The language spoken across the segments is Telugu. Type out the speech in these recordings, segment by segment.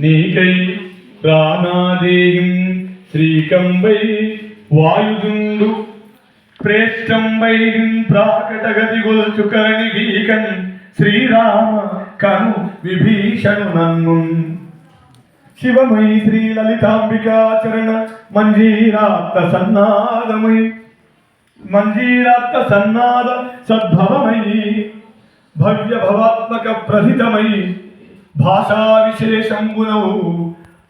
నీకై ప్రాణాదేయం శ్రీకంబై వాయుదుండు. ప్రేష్టంబై ప్రాకటగతి గొల్చు కరణి వీకన్ శ్రీరామ కను విభీషణు నన్ను. శివమై శ్రీ లలితాంబికాచరణ మంజీరాత్త సన్నాదమై. మంజీరాత్త సన్నాద సద్భవమై భవ్య భవాత్మక ప్రథితమై భాషా విశేషంబునౌ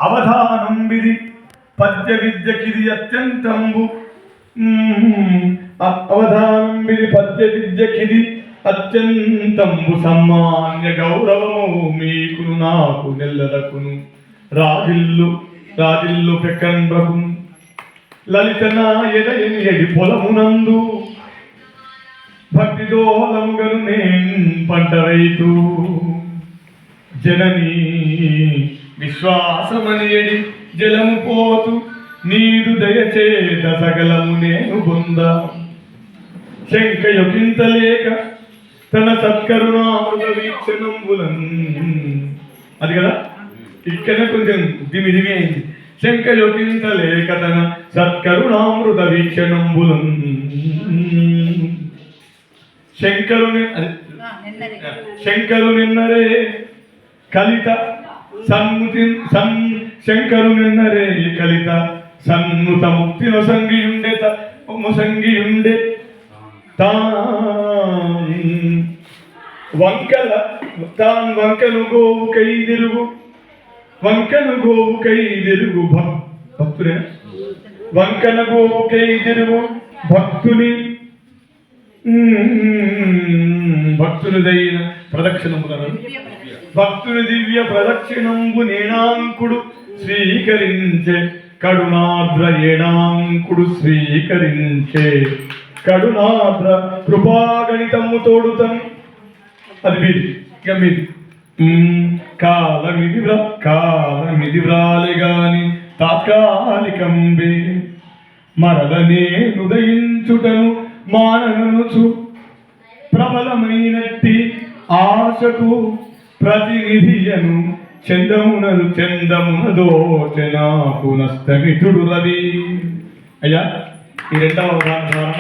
అవధానం విధి పద్య విద్యకిది అత్యంతంబు అవధానం విధి పద్య విద్యకిది అత్యంతంబు సమ్మాన్య గౌరవము మీకును నాకు నెల్లదకును రాజిల్లు రాజిల్లు పెక్కంబకును లలిత నాయని ఎడి పొలమునందు భక్తి నేను పంట రైతు జనని విశ్వాసమనియడి జలము పోతు నీరు దయచేత సగలము నేను బొంద. శంక యొకింతలేక తన సత్కరుణామృత వీక్షణంబులన్ అది కదా? ఇక్కడ కొంచెం దిమి దిమి అయింది. శంక యొకింతలేక తన సత్కరుణామృత వీక్షణంబులన్ శంకరుని అది శంకరు నిన్నరే. కలిత సన్ముతి సన్ శంకరు నిన్నరే. కలిత సన్నుత ముక్తి నొసంగియుండే మొసంగియుండే తాన్ వంకల తాన్ వంకలు గోవు కై తిరుగు. వంకను గోవు కై తిరుగు. భక్- భక్తుడే. వంకన గోవు కై తిరుగు. భక్తుని. భక్తునిదైన ప్రదక్షిణము కదా భక్తుని దివ్య ప్రదక్షిణంబు నేనాంకుడు స్వీకరించే కరుణాద్ర ఏనాంకుడు స్వీకరించే కరుణాద్ర కృపాగణితము తోడుతను. అది మీది. ఇక మీది. కాలమిది వ్ర కాలమిది వ్రాలి గాని తాత్కాలికంబే. మరల నేను దయించుటను మాననుచు ప్రబలమైనట్టి ఆశకు ప్రతినిధియను చందమునలు చందమున దోచనాకు నష్టమితుడు రవి. అయ్యా ఈ రెండవ ఉదాహరణ.